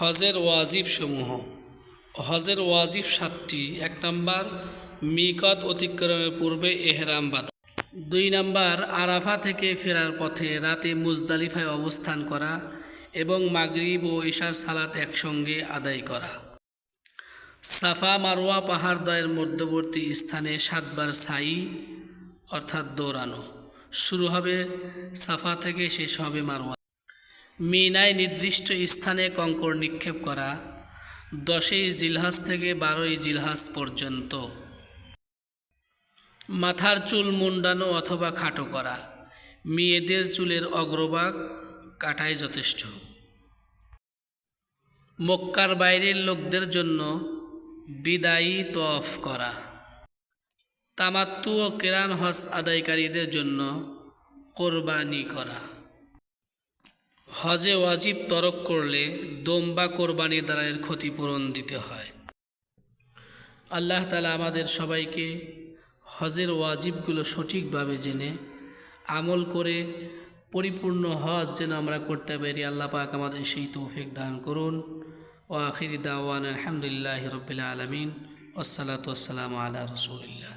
হজের ওয়াজিব সমূহ। হজের ওয়াজিব সাতটি, এক নম্বর, মিকত অতিক্রমের পূর্বে এহরাম বাঁধা। দুই নম্বর, আরাফা থেকে ফেরার পথে রাতে মুজদালিফায় অবস্থান করা এবং মাগরিব ও ঈশার সালাত একসঙ্গে আদায় করা। সাফা মারোয়া পাহাড়দ্বয়ের মধ্যবর্তী স্থানে সাতবার সাই, অর্থাৎ দৌড়ানো। শুরু হবে সাফা থেকে, শেষ হবে মারোয়া মিনায় নির্দিষ্ট স্থানে কঙ্কর নিক্ষেপ করা, দশই জিলহাস থেকে বারোই জিলহাস পর্যন্ত। মাথার চুল মুন্ডানো অথবা খাটো করা, মেয়েদের চুলের অগ্রভাগ কাটাই যথেষ্ট। মক্কার বাইরের লোকদের জন্য বিদায়ী তফ করা। তামাত্তু ও কেরান হজ আদায়কারীদের জন্য কোরবানি করা। হজে ওয়াজিব তরক করলে দম বা কোরবানি দ্বারা এর ক্ষতিপূরণ দিতে হয়। আল্লাহ তালা আমাদের সবাইকে হজের ওয়াজিবগুলো সঠিকভাবে জেনে, আমল করে পরিপূর্ণ হজ যেন আমরা করতে পারি, আল্লাহ পাক আমাদের সেই তৌফিক দান করুন। ও আখির দাওয়ান আলহামদুলিল্লাহ রবিল আলমিন। ওসালাত ওসালাম আলা রসুলিল্লাহ।